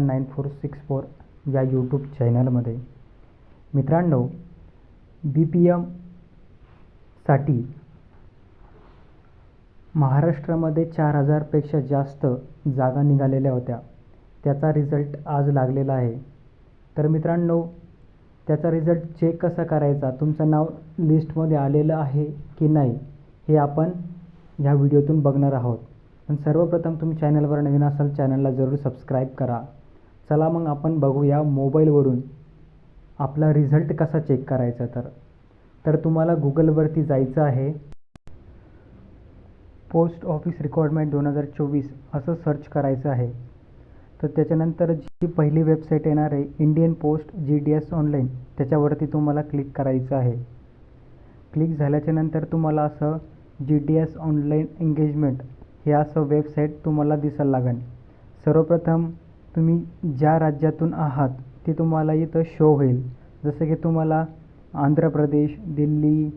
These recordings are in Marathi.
Maharashtra nine four six four या यूट्यूब चॅनलमध्ये मित्रांनो बी पी एमसाठी महाराष्ट्रामध्ये चार हजारपेक्षा जास्त जागा निघालेल्या होत्या त्याचा रिझल्ट आज लागलेला आहे तर मित्रांनो त्याचा रिझल्ट चेक कसा करायचा तुमचं नाव लिस्टमध्ये आलेलं आहे की नाही हे आपण ह्या व्हिडिओतून बघणार आहोत पण सर्वप्रथम तुम्ही चॅनलवर नवीन असाल चॅनलला जरूर सबस्क्राईब करा चला मग आपण बघूया मोबाईलवरून आपला रिझल्ट कसा चेक करायचा तर. तर तुम्हाला गुगलवरती जायचं आहे. पोस्ट ऑफिस रिक्वायरमेंट दोन हजार चोवीस असं सर्च करायचं आहे. तर त्याच्यानंतर जी पहिली वेबसाईट येणार आहे Indian post G D S online त्याच्यावरती तुम्हाला क्लिक करायचं आहे. क्लिक झाल्याच्यानंतर तुम्हाला असं G D S online engagement हे असं वेबसाईट तुम्हाला दिसायला लागेल. सर्वप्रथम तुम्ही ज्या राज्यातून आहात ते तुम्हाला इथं शो होईल. जसं की तुम्हाला आंध्र प्रदेश दिल्ली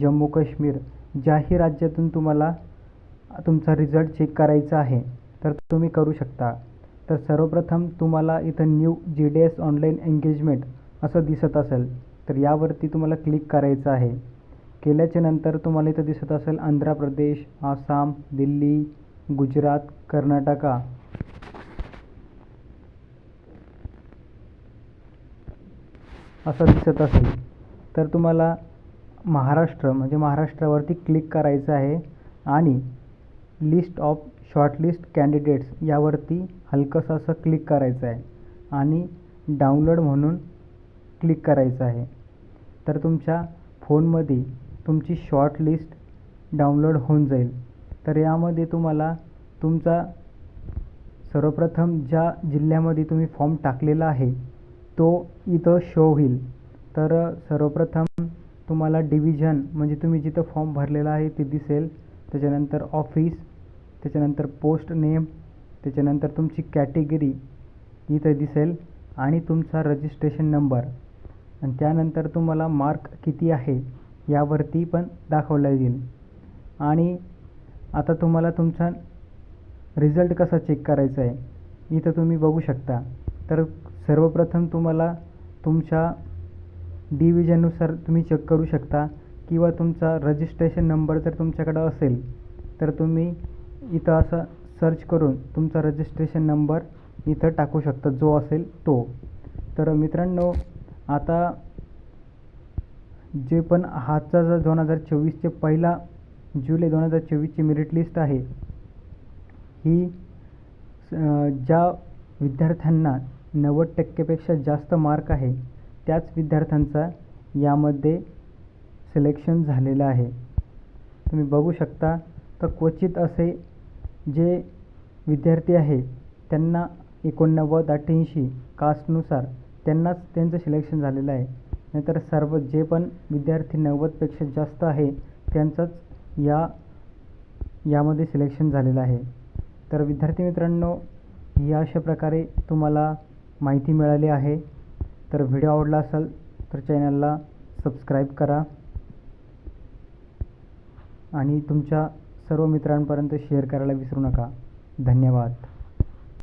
जम्मू काश्मीर ज्याही राज्यातून तुम्हाला तुमचा रिझल्ट चेक करायचा आहे तर तुम्ही करू शकता. तर सर्वप्रथम तुम्हाला इथं new G D S online engagement असं दिसत असेल तर यावरती तुम्हाला क्लिक करायचं आहे. केल्याच्यानंतर तुम्हाला इथं दिसत असेल आंध्र प्रदेश आसाम दिल्ली गुजरात कर्नाटका. असं दिसत असेल. तर तुम्हाला महाराष्ट्र म्हणजे महाराष्ट्रावरती क्लिक करायचं आहे आणि लिस्ट ऑफ शॉर्टलिस्ट कॅन्डिडेट्स यावरती हलकंसं असं क्लिक करायचं आहे आणि डाउनलोड म्हणून क्लिक करायचं आहे. तर तुमच्या फोनमध्ये तुमची शॉर्टलिस्ट डाउनलोड होऊन जाईल. तर यामध्ये तुम्हाला तुमचा सर्वप्रथम ज्या जिल्ह्यामध्ये तुम्ही फॉर्म टाकलेला आहे तो इथं शो होईल. तर सर्वप्रथम तुम्हाला डिव्हिजन म्हणजे तुम्ही जिथं फॉर्म भरलेला आहे ते दिसेल. त्याच्यानंतर ऑफिस त्याच्यानंतर पोस्ट नेम त्याच्यानंतर तुमची कॅटेगरी इथं दिसेल आणि तुमचा रजिस्ट्रेशन नंबर आणि त्यानंतर तुम्हाला मार्क किती आहे यावरती पण दाखवला येईल आणि आता तुम्हाला तुमचा रिझल्ट कसा चेक करायचा आहे इथं तुम्ही बघू शकता. तर सर्वप्रथम तुम्हाला तुमच्या डिव्हिजननुसार तुम्ही चेक करू शकता किंवा तुमचा रजिस्ट्रेशन नंबर जर तुमच्याकडं असेल तर तुम्ही इथं असं सर्च करून तुमचा रजिस्ट्रेशन नंबर इथं टाकू शकता जो असेल तो. तर मित्रांनो आता जे पण हाचा जर दोन हजार चोवीसचे पहिला जुलै दोन हजार चोवीसची मेरिट लिस्ट आहे ही ज्या विद्यार्थ्यांना नव्वद टक्केपेक्षा जास्त मार्क आहे. त्याच विद्यार्थ्यांचा यामध्ये सिलेक्शन झालेलं आहे. तुम्ही बघू शकता तर क्वचित असे जे विद्यार्थी आहे त्यांना एकोणनव्वद अठ्ठ्याऐंशी कास्टनुसार त्यांनाच त्यांचं सिलेक्शन झालेलं आहे. नाहीतर सर्व जे पण विद्यार्थी नव्वदपेक्षा जास्त आहे त्यांचंच या यामध्ये सिलेक्शन झालेलं आहे. तर विद्यार्थी मित्रांनो या अशा प्रकारे तुम्हाला माहिती मिळाली आहे. तर व्हिडिओ आवडला असेल तर चॅनलला सबस्क्राईब करा. आणि तुमच्या सर्व मित्रांपर्यंत शेअर करायला विसरू नका. धन्यवाद.